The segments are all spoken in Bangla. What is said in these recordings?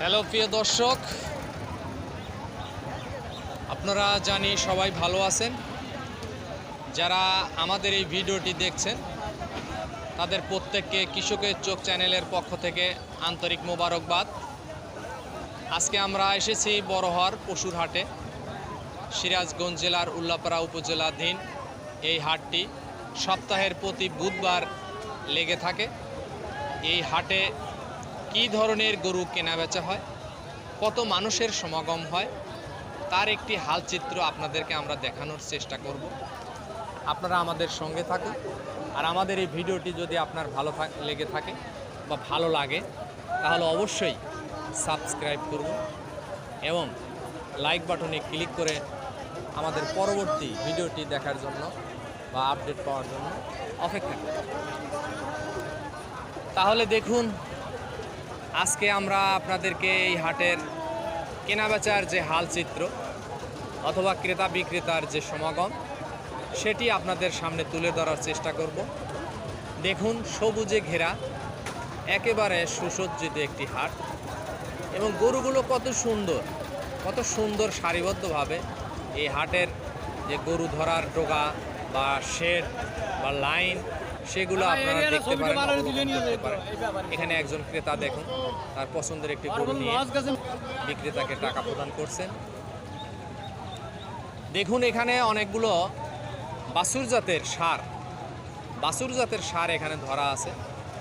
হ্যালো, প্রিয় দর্শক। আপনারা জানি সবাই ভালো আছেন। যারা আমাদের এই ভিডিওটি দেখছেন, তাদের প্রত্যেককে কৃষকের চোখ চ্যানেলের পক্ষ থেকে আন্তরিক মোবারকবাদ। আজকে আমরা এসেছি বড়হর পশুর হাটে সিরাজগঞ্জ জেলার উল্লাপাড়া উপজেলাধীন এই হাটটি। সপ্তাহের প্রতি বুধবার লেগে থাকে। এই হাটে কী ধরনের গরু কেনা বেচা হয়? কত মানুষের সমাগম হয়? তার একটি হালচিত্র আপনাদেরকে আমরা দেখানোর চেষ্টা করব। আপনারা আমাদের সঙ্গে থাকুন। আর আমাদের এই ভিডিওটি যদি আপনার ভালো লেগে থাকে বা ভালো লাগে, তাহলে অবশ্যই সাবস্ক্রাইব করুন এবং লাইক বাটনে ক্লিক করে আমাদের পরবর্তী ভিডিওটি দেখার জন্য বা আপডেট পাওয়ার জন্য অপেক্ষা করুন। তাহলে দেখুন আজকে আমরা আপনাদেরকে এই হাটের কেনাবেচার যে হালচিত্র অথবা ক্রেতা বিক্রেতার যে সমাগম, সেটি আপনাদের সামনে তুলে ধরার চেষ্টা করব। দেখুন, সবুজে ঘেরা, একেবারে সুসজ্জিত একটি হাট এবং গরুগুলো কত সুন্দর কত সুন্দর সারিবদ্ধভাবে এই হাটের যে গরু ধরার ডোগা বা শেড বা লাইন সেগুলো আপনারা দেখতে পারেন এখানে একজন ক্রেতা দেখুন তার পছন্দের একটি গরু নিয়ে বিক্রেতাকে টাকা প্রদান করছেন। দেখুন এখানে অনেকগুলো বাসুর জাতের সার। বাসুর জাতের সার এখানে ধরা আছে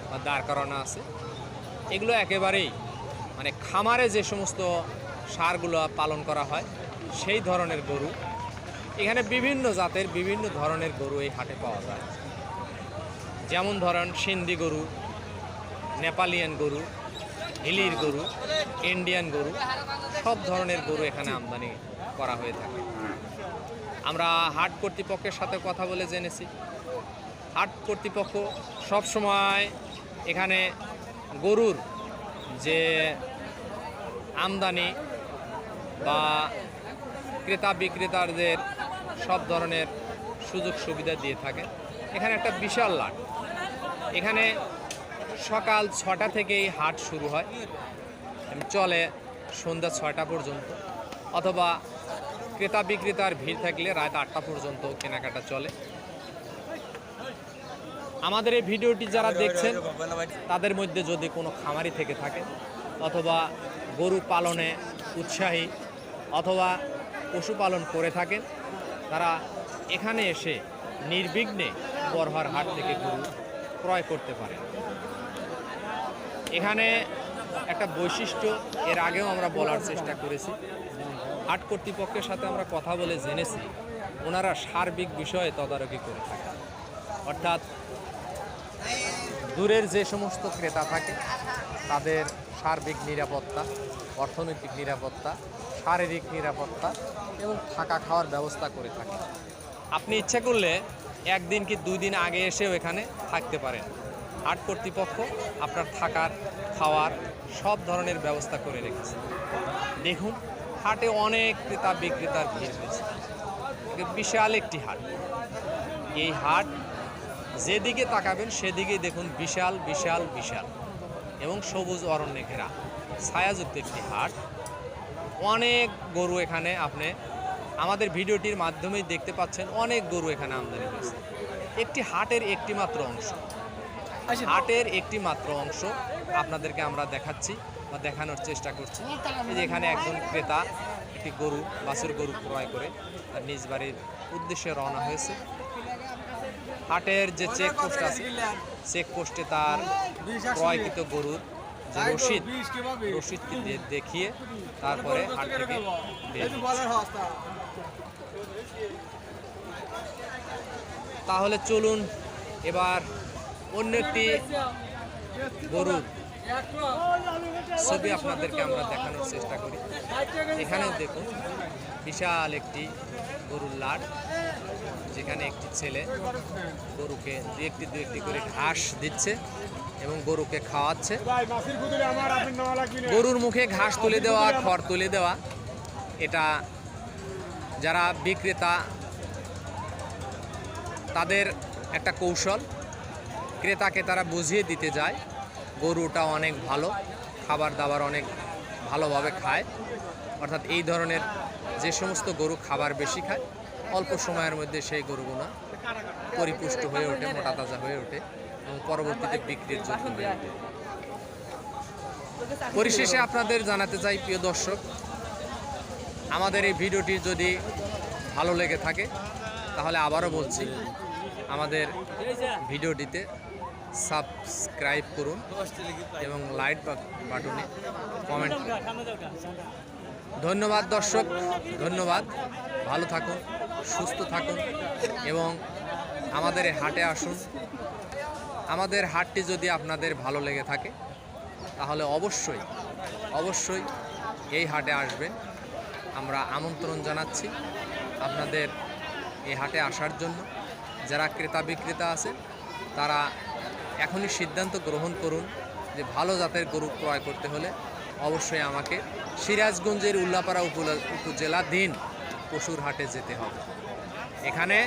বা দাঁড় করানো আছে। এগুলো একেবারেই মানে খামারে যে সমস্ত সারগুলো পালন করা হয় সেই ধরনের গরু। এখানে বিভিন্ন জাতের বিভিন্ন ধরনের গরু এই হাটে পাওয়া যায়। যেমন ধরেন সিন্ধি গরু, নেপালিয়ান গরু, হিলির গরু, ইন্ডিয়ান গরু, সব ধরনের গরু এখানে আমদানি করা হয়ে থাকে। আমরা হাট কর্তৃপক্ষের সাথে কথা বলে জেনেছি। হাট কর্তৃপক্ষ সব সময় এখানে গরুর যে আমদানি বা ক্রেতা বিক্রেতাদের সব ধরনের সুযোগ সুবিধা দিয়ে থাকে। এখানে একটা বিশাল লাট। এখানে সকাল ছটা থেকেই হাট শুরু হয়। চলে সন্ধ্যা ছয়টা পর্যন্ত। অথবা ক্রেতা বিক্রেতার ভিড় থাকলে রাত আটটা পর্যন্ত কেনাকাটা চলে। আমাদের এই ভিডিওটি যারা দেখছেন, তাদের মধ্যে যদি কোনো খামারি থেকে থাকে, অথবা গরু পালনে উৎসাহী, অথবা পশুপালন করে থাকেন, তারা এখানে এসে নির্বিঘ্নে বরহার হাট থেকে গরু ক্রয় করতে পারেন। এখানে একটা বৈশিষ্ট্য, এর আগেও আমরা বলার চেষ্টা করেছি। হাট কর্তৃপক্ষের সাথে আমরা কথা বলে জেনেছি, ওনারা সার্বিক বিষয়ে তদারকি করে থাকে অর্থাৎ দূরের যে সমস্ত ক্রেতা থাকে, তাদের সার্বিক নিরাপত্তা, অর্থনৈতিক নিরাপত্তা, শারীরিক নিরাপত্তা এবং থাকা খাওয়ার ব্যবস্থা করে থাকে আপনি ইচ্ছা করলে একদিন কি দুই দিন আগে এসেও এখানে থাকতে পারেন। হাট কর্তৃপক্ষ আপনার থাকার, খাওয়ার সব ধরনের ব্যবস্থা করে রেখেছে। দেখুন, হাটে অনেক ক্রেতা বিক্রেতার ভিড় হয়েছে। বিশাল একটি হাট। এই হাট যেদিকে তাকাবেন সেদিকেই দেখুন বিশাল বিশাল বিশাল এবং সবুজ অরণ্যে ঘেরা। ছায়াযুক্ত একটি হাট। অনেক গরু এখানে আপনি আমাদের ভিডিওটির মাধ্যমেই দেখতে পাচ্ছেন অনেক গরু এখানে আমদানি হয়েছে। একটি হাটের একটি মাত্র অংশ। হাটের একটি মাত্র অংশ আপনাদেরকে আমরা দেখাচ্ছি বা দেখানোর চেষ্টা করছি। যে এখানে একজন ক্রেতা একটি গরু বাছুর গরু ক্রয় করে তার নিজ বাড়ির উদ্দেশ্যে রওনা হয়েছে। হাটের যে চেকপোস্ট আছে চেকপোস্টে তার ক্রয়কৃত গরুর যে রসিদ রশিদকে দেখিয়ে তারপরে হাট থেকে তাহলে চলুন এবার অন্য একটি গরুর ছবি আপনাদেরকে আমরা দেখানোর চেষ্টা করি। এখানেও দেখুন, বিশাল একটি গরুর লাট যেখানে একটি ছেলে গরুকে দু একটি দু একটি করে ঘাস দিচ্ছে এবং গরুকে খাওয়াচ্ছে। গরুর মুখে ঘাস তুলে দেওয়া, খড় তুলে দেওয়া, এটা যারা বিক্রেতা, তাদের একটা কৌশল। ক্রেতাকে তারা বুঝিয়ে দিতে যায় গরুটা অনেক ভালো খাবার দাবার অনেক ভালোভাবে খায়। অর্থাৎ এই ধরনের যে সমস্ত গরু খাবার বেশি খায়, অল্প সময়ের মধ্যে সেই গরুগুলো পরিপুষ্ট হয়ে ওঠে, মোটা তাজা হয়ে ওঠে এবং পরবর্তীতে বিক্রির যোগ্য হয়ে ওঠে। পরিশেষে আপনাদের জানাতে চাই, প্রিয় দর্শক, আমাদের এই ভিডিওটি যদি ভালো লেগে থাকে, তাহলে আবারও বলছি, আমাদের ভিডিওটিতে সাবস্ক্রাইব করুন এবং লাইট বাটনে কমেন্ট ধন্যবাদ দর্শক, ধন্যবাদ। ভালো থাকুন, সুস্থ থাকুন এবং আমাদের হাটে আসুন। আমাদের হাটটি যদি আপনাদের ভালো লেগে থাকে, তাহলে অবশ্যই অবশ্যই এই হাটে আসবেন। আমরা আমন্ত্রণ জানাচ্ছি আপনাদের এই হাটে আসার জন্য। যারা ক্রেতা বিক্রেতা আছে তারা এখনই সিদ্ধান্ত গ্রহণ করুন যে ভালো জাতের গরু ক্রয় করতে হলে অবশ্যই আমাকে সিরাজগঞ্জের উল্লাপাড়া উপজেলা দিন পশুর হাটে যেতে হবে। এখানে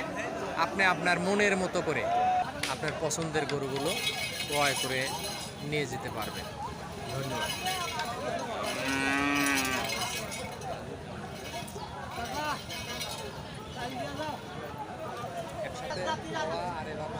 আপনি আপনার মনের মতো করে আপনার পছন্দের গরুগুলো ক্রয় করে নিয়ে যেতে পারবেন। ধন্যবাদ। একসাথে আরে বাবা।